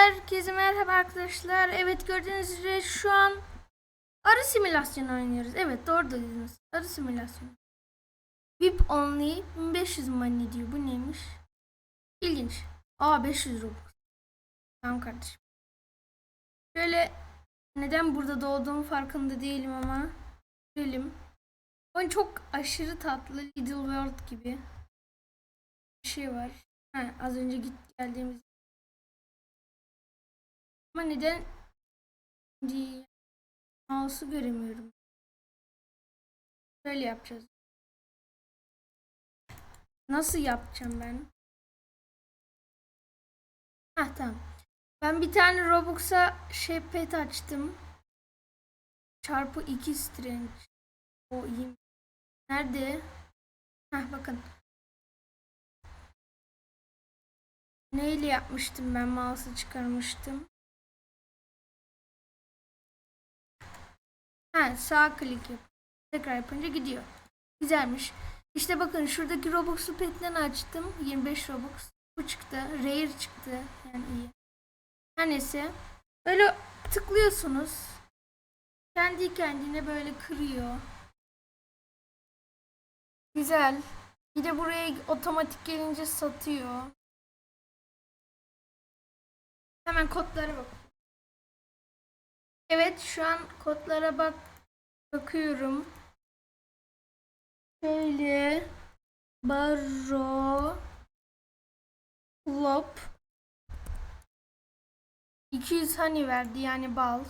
Herkese merhaba arkadaşlar. Evet gördüğünüz üzere şu an arı simülasyonu oynuyoruz. Evet doğru dediniz. Arı simülasyonu. VIP only 1500 money diyor. Bu neymiş? İlginç. Aa 500 Robux. Tamam kardeşim. Şöyle neden burada doğduğum farkında değilim ama görelim. Oyun çok aşırı tatlı. Little World gibi. Bir şey var. Ha, az önce git geldiğimiz ama neden diye mouse'u göremiyorum. Böyle yapacağız. Nasıl yapacağım ben? Hah tamam. Ben bir tane Robux'a şey pet açtım. Çarpı 2 strange. O iyi. Nerede? Hah bakın. Neyle yapmıştım ben mouse'u çıkarmıştım. Ha sağ klik yap. Tekrar yapınca gidiyor. Güzelmiş. İşte bakın şuradaki Robux'u petten açtım. 25 Robux. Bu çıktı. Rare çıktı. Yani iyi. Her neyse. Böyle tıklıyorsunuz. Kendi kendine böyle kırıyor. Güzel. Bir de buraya otomatik gelince satıyor. Hemen kodlara bak. Evet şu an kodlara bak bakıyorum. Şöyle Barro Lop 200 hani verdi yani bal.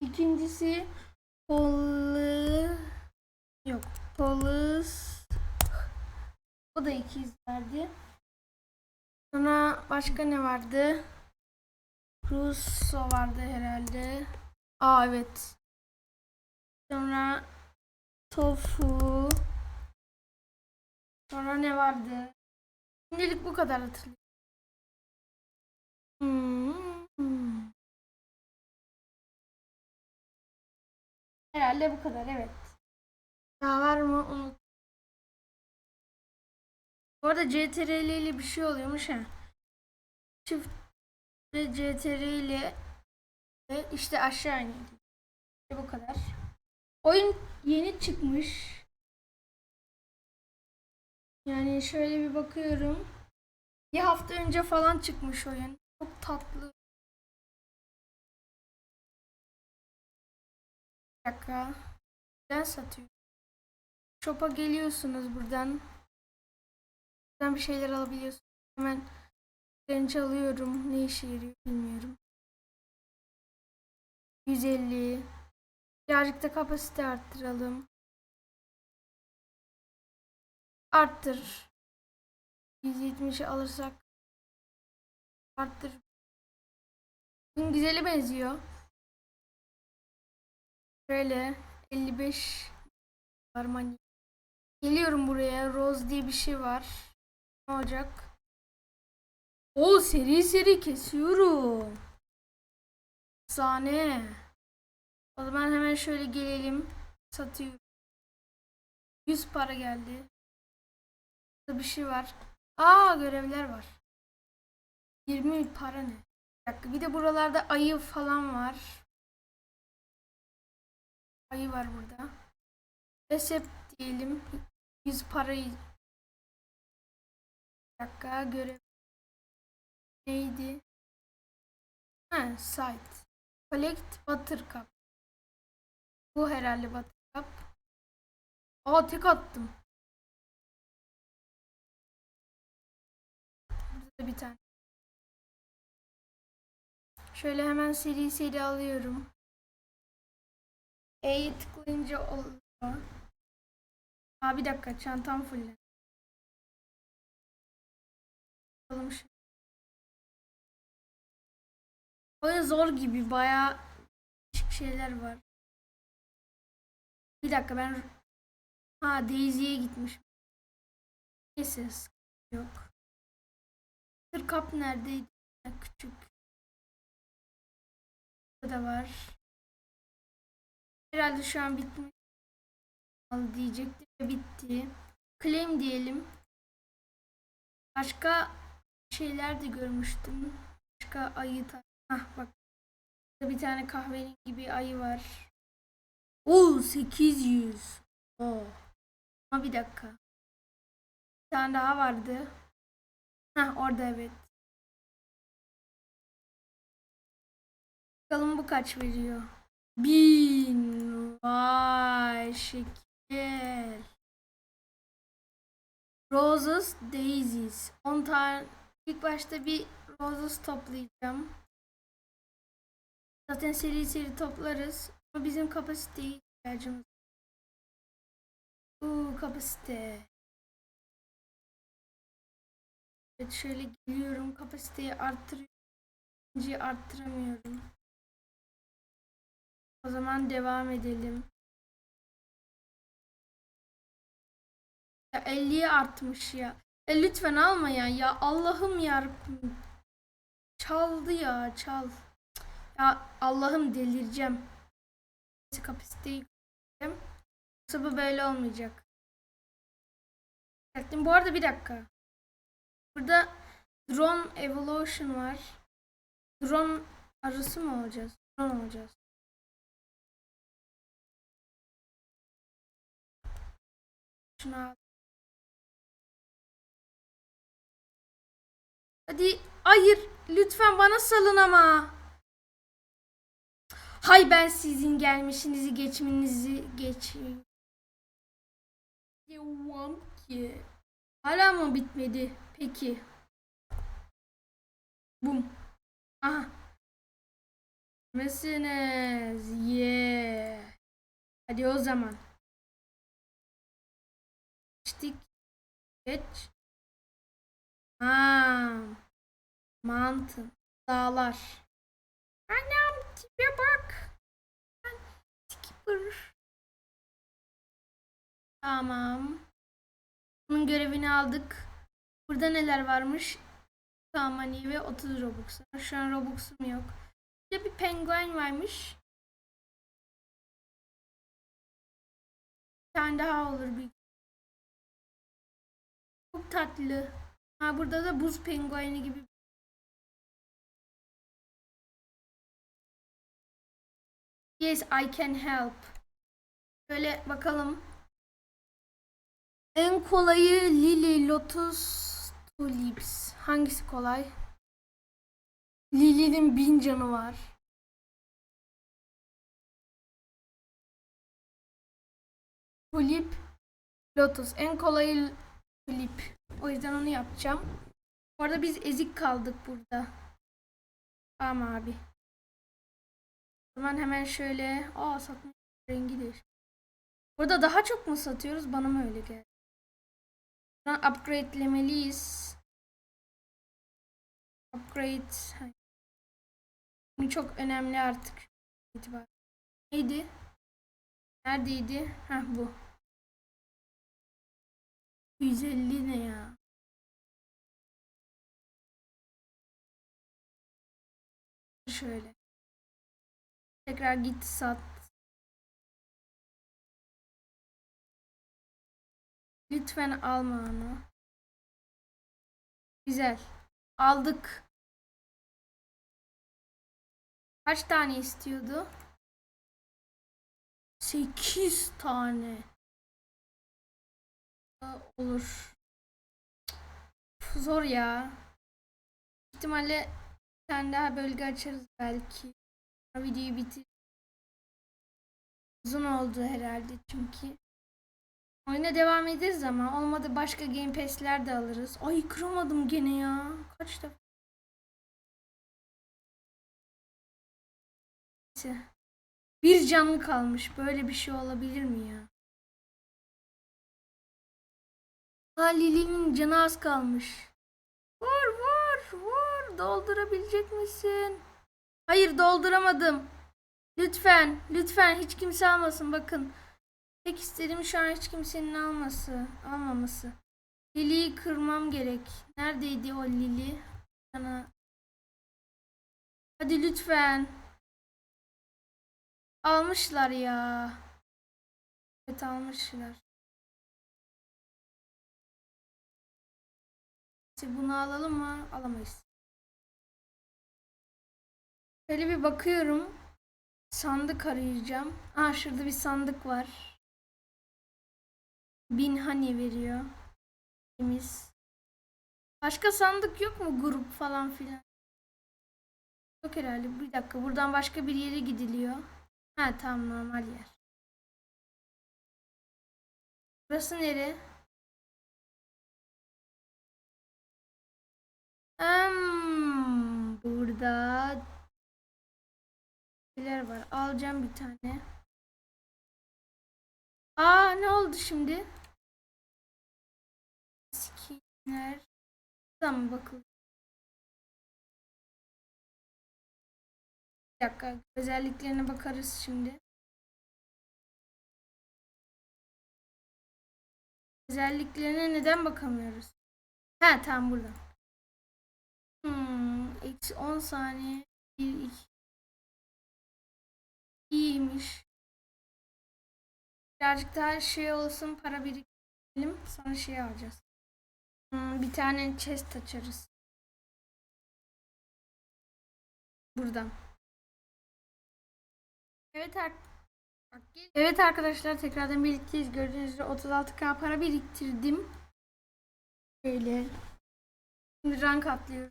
İkincisi Polu yok Polus o da 200 verdi. Sonra başka ne vardı? Russo vardı herhalde. Aa evet. Sonra tofu. Sonra ne vardı? Şimdilik bu kadar hatırlıyorum. Hmm. Herhalde bu kadar evet. Daha var mı? Unut. Bu arada CTRL ile bir şey oluyormuş ha. Çift ve CTR ile ve işte aşağı iniyor. İşte bu kadar. Oyun yeni çıkmış. Yani şöyle bir bakıyorum. Bir hafta önce falan çıkmış oyun. Çok tatlı. Bir dakika. Neden satıyor? Shop'a geliyorsunuz buradan. Buradan bir şeyler alabiliyorsunuz. Hemen Genç alıyorum. Ne işe yarıyor bilmiyorum. 150. Birazcık da kapasite arttıralım. Arttır. 170'i alırsak arttır. Bunun güzeli benziyor. Şöyle 55 var mani. Geliyorum buraya. Rose diye bir şey var. Ne olacak? O seri seri kesiyorum. Sahne. O zaman hemen şöyle gelelim. Satıyorum. 100 para geldi. Burada bir şey var. Aa görevler var. 20 para ne? Bir dakika. Bir de buralarda ayı falan var. Ayı var burada. Resept diyelim. 100 parayı. Bir dakika görev. Neydi? Ha, site. Collect Buttercup. Bu herhalde Buttercup. Aa tek attım. Burada bir tane. Şöyle hemen seri seri alıyorum. E'yi tıklayınca oluyor. Aa bir dakika çantam full. Alalım şu. Oyun zor gibi bayağı şeyler var. Bir dakika ben ha Daisy'ye gitmiş. Neyse yok. Sır kap neredeydi? Küçük. Burada da var. Herhalde şu an bitmiş. Diyecektim bitti. Claim diyelim. Başka şeyler de görmüştüm. başka ayı ta- Hah bak. Bir tane kahverengi gibi ayı var. Oo 800. Oo. Ama bir dakika. Bir tane daha vardı. Hah orada evet. Bakalım bu kaç veriyor. Bin. Vay şeker. Roses, daisies. 10 tane. İlk başta bir roses toplayacağım. Zaten seri seri toplarız. Ama bizim kapasiteye ihtiyacımız. Uuu kapasite. Evet şöyle geliyorum. Kapasiteyi arttırıyorum. İkinciyi arttıramıyorum. O zaman devam edelim. Ya 50'ye artmış ya. E lütfen alma ya. Ya Allah'ım ya. Çaldı ya çal. Ya Allah'ım delireceğim. Kapasiteyi koyacağım. Yoksa bu böyle olmayacak. Bu arada bir dakika. Burada drone evolution var. Drone arısı mı olacağız? Drone olacağız. Hadi hayır lütfen bana salın ama. Hay ben sizin gelmişinizi geçmenizi geç. Devam ki. Hala mı bitmedi? Peki. Bum. Aha. Misiniz? Yeah. Hadi o zaman. Geçtik. Geç. Ha. Mountain. Dağlar. Anam tipe bak. Skipper. Tamam. Bunun görevini aldık. Burada neler varmış? Tamani ve 30 Robux. Şu an Robux'um yok. Bir de bir penguen varmış. Bir tane daha olur bir. Çok tatlı. Ha burada da buz pengueni gibi. Yes, I can help. Şöyle bakalım. En kolayı Lily, Lotus, Tulips. Hangisi kolay? Lily'nin bin canı var. Tulip, Lotus. En kolayı Tulip. O yüzden onu yapacağım. Bu arada biz ezik kaldık burada. Tamam abi. Zaman hemen şöyle. Aa satma rengi değiş. Burada daha çok mu satıyoruz? Bana mı öyle geldi? Buradan upgradelemeliyiz. Upgrade. Bu çok önemli artık. İtibar. Neydi? Neredeydi? Heh bu. 150 ne ya? Şöyle. Tekrar git sat. Lütfen alma onu. Güzel. Aldık. Kaç tane istiyordu? 8 tane. Olur. Zor ya. İhtimalle bir tane daha bölge açarız belki. Videoyu bitir. Uzun oldu herhalde çünkü. Oyuna devam ederiz ama olmadı başka Game Pass'ler de alırız. Ay kıramadım gene ya. Kaç defa. Bir canlı kalmış. Böyle bir şey olabilir mi ya? Ha Lili'nin canı az kalmış. Vur vur vur. Doldurabilecek misin? Hayır dolduramadım. Lütfen lütfen hiç kimse almasın bakın. Tek istediğim şu an hiç kimsenin alması, almaması. Lili'yi kırmam gerek. Neredeydi o Lili? Sana. Hadi lütfen. Almışlar ya. Evet almışlar. Bunu alalım mı? Alamayız. Şöyle bir bakıyorum. Sandık arayacağım. Aa şurada bir sandık var. Bin hani veriyor. Temiz. Başka sandık yok mu grup falan filan? Yok herhalde. Bir dakika buradan başka bir yere gidiliyor. Ha tamam normal yer. Burası nere? Hmm, burada şeyler var. Alacağım bir tane. Aa ne oldu şimdi? Skinler. Tamam bakalım. Bir dakika. Özelliklerine bakarız şimdi. Özelliklerine neden bakamıyoruz? Ha tamam burada. Hmm, eksi 10 saniye. 1, 2. İyiymiş. Birazcık daha şey olsun para biriktirelim. Sonra şey alacağız. Hmm, bir tane chest açarız. Buradan. Evet ar- Evet arkadaşlar tekrardan birlikteyiz. Gördüğünüz üzere 36k para biriktirdim. Böyle. Şimdi rank atlıyorum.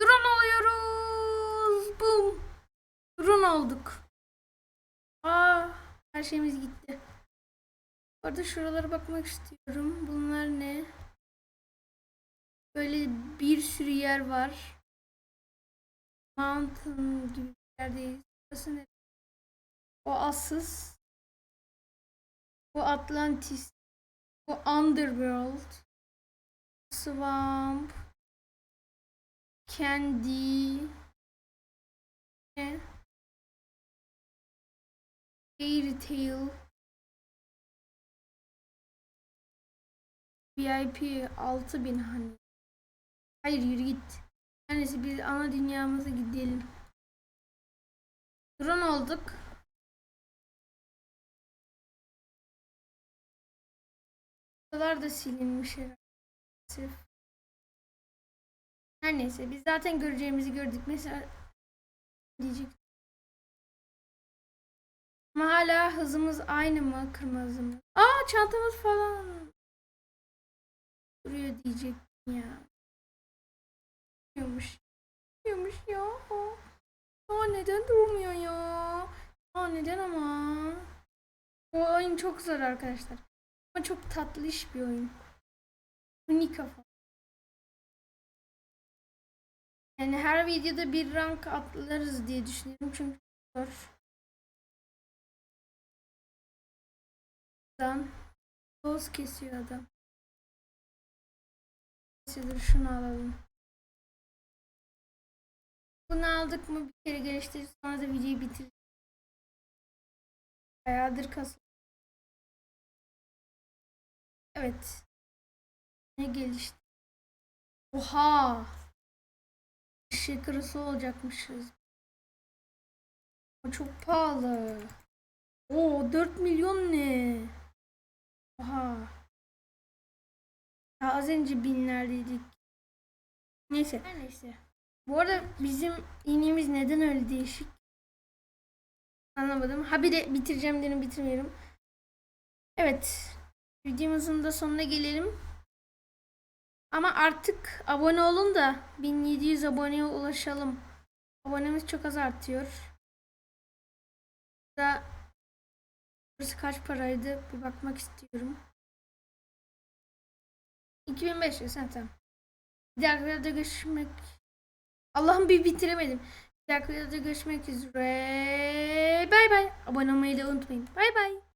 Drone oluyoruz. Bum. Drone olduk. Aa, her şeyimiz gitti. Bu arada şuralara bakmak istiyorum. Bunlar ne? Böyle bir sürü yer var. Mountain gibi bir yerdeyiz. Burası ne? O Assus. Bu Atlantis. Bu Underworld. Swamp. Candy. Fairy Tail. VIP 6000 hani. Hayır yürü git. Neyse biz ana dünyamıza gidelim. Drone olduk. Buralar da silinmiş herhalde. Her neyse biz zaten göreceğimizi gördük. Mesela diyecek. Ama hala hızımız aynı mı? Kırmızı mı? Aa çantamız falan. Duruyor diyecek ya. Durmuyormuş. Durmuyormuş ya. Aa neden durmuyor ya? Aa neden ama? Bu oyun çok zor arkadaşlar. Ama çok tatlış bir oyun. Unik kafa. Yani her videoda bir rank atlarız diye düşünüyorum çünkü zor. Adam doz kesiyor adam. Neyse dur şunu alalım. Bunu aldık mı bir kere geliştiririz sonra da videoyu bitiririz. Bayağıdır kasım. Evet. Ne gelişti? Oha! Eşek kırısı olacakmışız. O çok pahalı. Oo 4 milyon ne? Oha. Ya az önce binlerdeydik. Neyse. Her neyse. Bu arada bizim iğnemiz neden öyle değişik? Anlamadım. Ha bir de bitireceğim dedim bitirmiyorum. Evet. Videomuzun da sonuna gelelim. Ama artık abone olun da 1700 aboneye ulaşalım. Abonemiz çok az artıyor. Da burası kaç paraydı bir bakmak istiyorum. 2500 ha tamam. Bir dahaki videoda görüşmek. Allah'ım bir bitiremedim. Bir dahaki videoda görüşmek üzere. Bay bay. Abone olmayı da unutmayın. Bay bay.